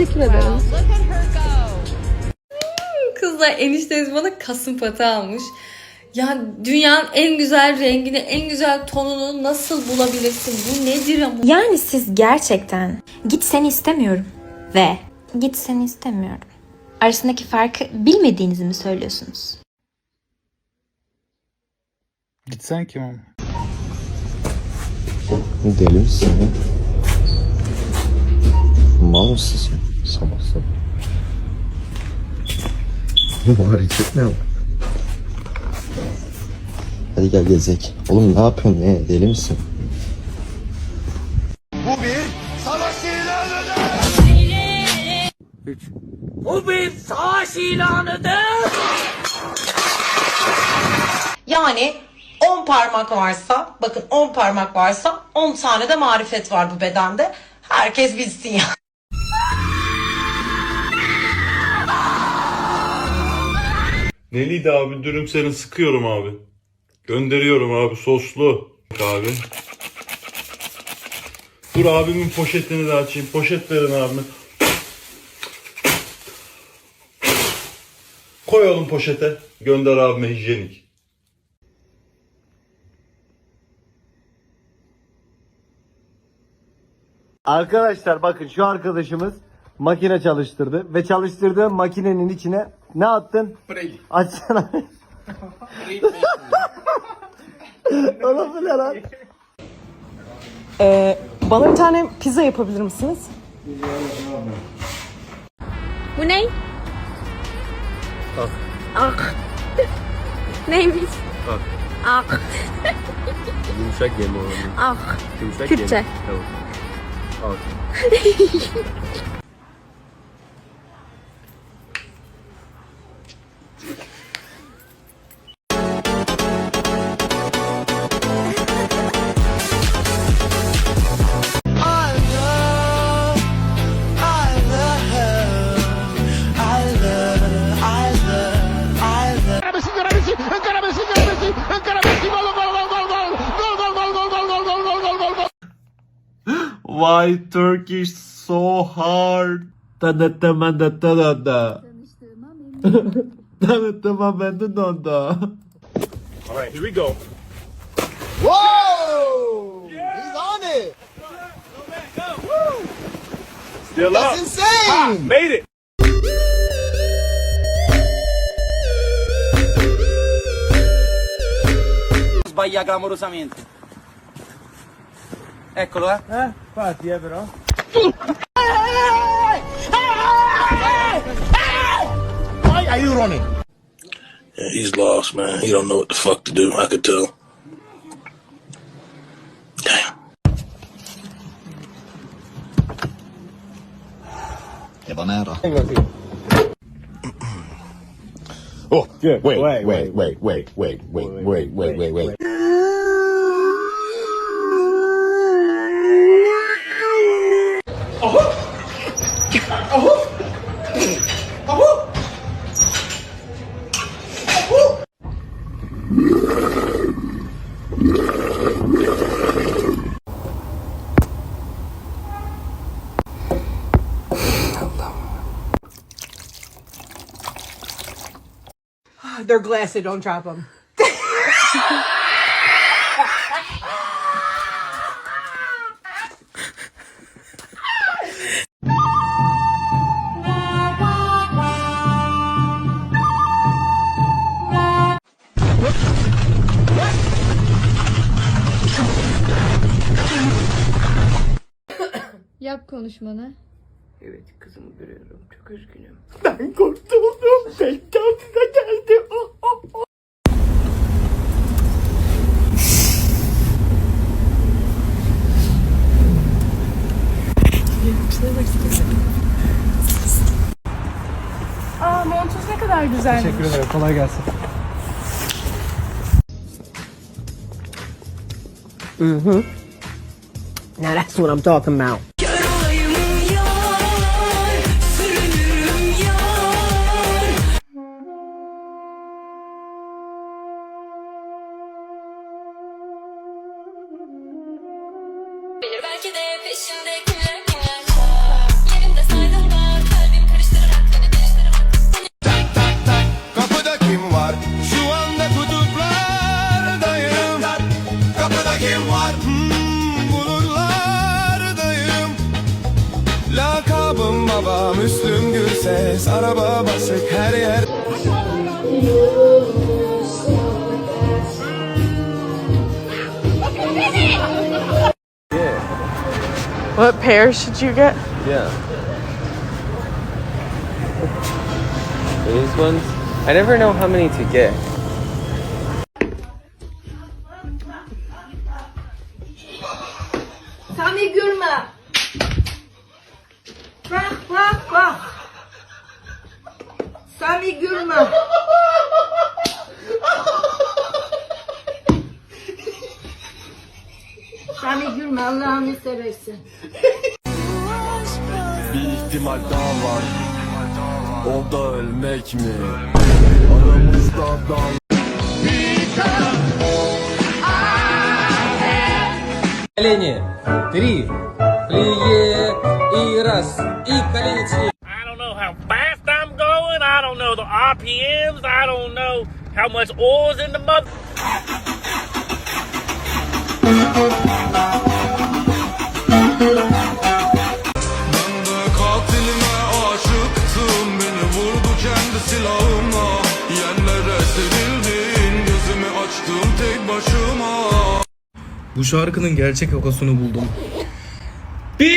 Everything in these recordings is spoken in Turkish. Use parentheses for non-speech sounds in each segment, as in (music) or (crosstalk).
Teşekkür ederim. Kızlar enişteniz bana kasım patı almış. Ya dünyanın en güzel rengini, en güzel tonunu nasıl bulabilirsin? Bu nedir ama? Yani siz gerçekten git seni istemiyorum ve git seni istemiyorum. Arasındaki farkı bilmediğinizi mi söylüyorsunuz? Gitsen kim ama? Deli misin ya? Mal mısın sen? Sabah sabah. Bu hareket ne ama? Hadi gel gezek. Oğlum ne yapıyorsun ne? Deli misin? Yani 10 parmak varsa, bakın 10 parmak varsa 10 tane de marifet var bu bedende. Herkes bilsin ya. Neliydi abi? Dürüm seni sıkıyorum abi. Gönderiyorum abi soslu. Abi. Dur abimin poşetini de açayım. Poşet verin abime. Koy oğlum poşete. Gönder abime hijyenik. Arkadaşlar bakın şu arkadaşımız makine çalıştırdı ve çalıştırdığı makinenin içine ne attın? Açsana. Oğlum bu ne lan? Ee, bana bir tane pizza yapabilir misiniz? Bu ne? Ak. Neymiş? Ak. Yumuşak yeme oğlum. Ak. Yumuşak Kürtçe. Tamam. Al. (laughs) my Turkish so hard. Tanıtıma da tanıda. Tanıtıma ben de donda. Alright, here we go. Whoa! Yeah! He's on it! Still That's up. insane! Ah, made it! Bahia glamorosamente. Eccolo, eh. Eh, infatti, eh, però. Why are you running? Yeah, he's lost, man. He don't know what the fuck to do. I could tell. Damn. Habanero. Oh, wait, wait, wait, wait, wait, wait, wait, wait, wait, wait, wait. They're glassy, don't drop them. Yap konuşmanı. Evet kızımı görüyorum. Çok üzgünüm. Ben kurtuldum. Kolay gelsin. Mm-hmm. Now that's what I'm talking about. What pair should you get? Yeah. These ones, I never know how many to get. Sami gülme. Bak bak bak. Sami gülme. Sami gülme Allah'ını seversin. Bir ihtimal daha var O da ölmek mi? Aramızda dal Колени. Три. Плие. И раз. И колени четыре. I don't know how fast I'm going. I don't know the RPMs. I don't know how much oil's in the mother. Bu şarkının gerçek okosunu buldum. Bir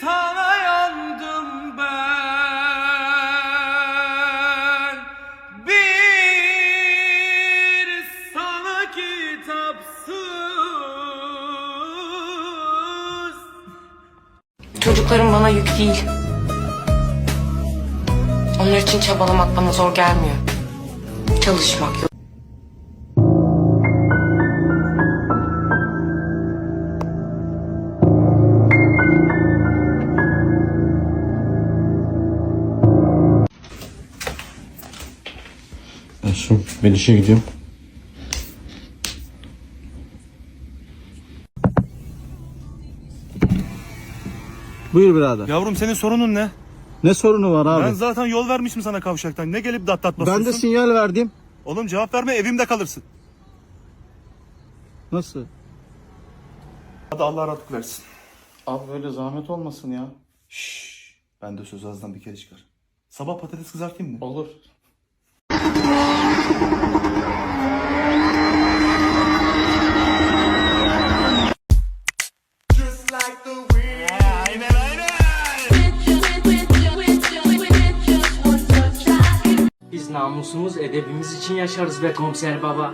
sana yandım ben Bir sana kitapsız Çocuklarım bana yük değil. Onlar için çabalamak bana zor gelmiyor. Çalışmak yok. Ben işe gidiyorum. Buyur birader. Yavrum senin sorunun ne? Ne sorunu var abi? Ben zaten yol vermişim sana kavşaktan. Ne gelip dat dat basıyorsun? Ben de sinyal verdim. Oğlum cevap verme evimde kalırsın. Nasıl? Hadi Allah rahatlık versin. Abi böyle zahmet olmasın ya. Şşş. Ben de söz ağzından bir kere çıkar. Sabah patates kızartayım mı? Olur. Biz namusumuz edebimiz için yaşarız be komiser baba.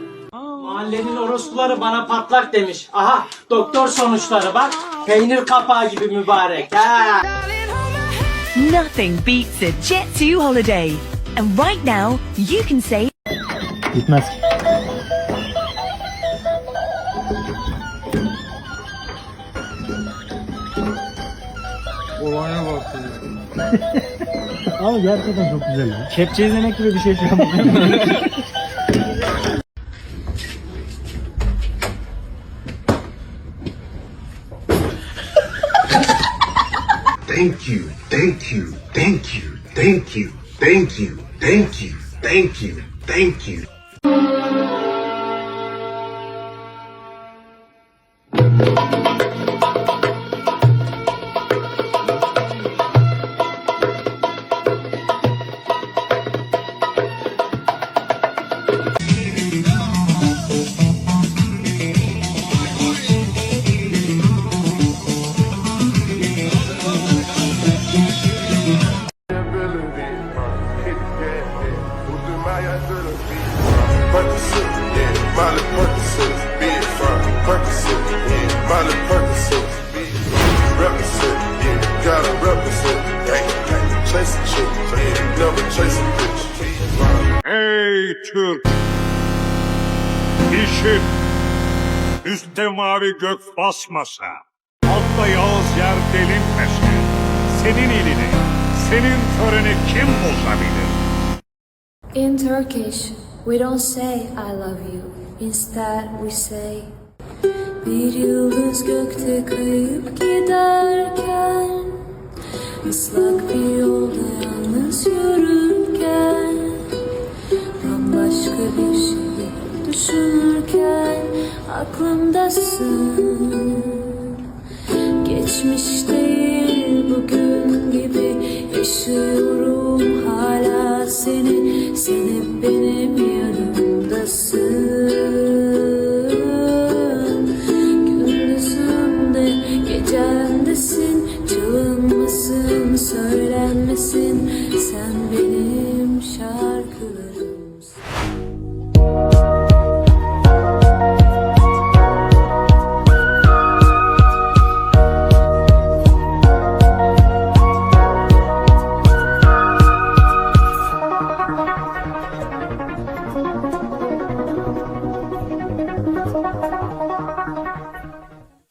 Mahallenin orospuları bana patlak demiş. Aha doktor sonuçları bak. Peynir kapağı gibi mübarek. Ha. Nothing beats a Jet2 holiday. And right now, you can save Gitmez. Olaya bak. (laughs) Ama gerçekten çok güzel ya. Kepçe izlemek gibi bir şey şu an. (laughs) Thank you, thank you, thank you, thank you, thank you, thank you, thank you, thank you. you. Ey Türk! İşit! Üstte mavi gök basmasa, altta Yağız yer delinmese, senin ilini, senin töreni kim bozabilir? In Turkish, we don't say I love you. Instead we say Bir yıldız gökte kayıp giderken ıslak bir yolda yalnız yürürken Bambaşka bir şey düşünürken aklımdasın. Geç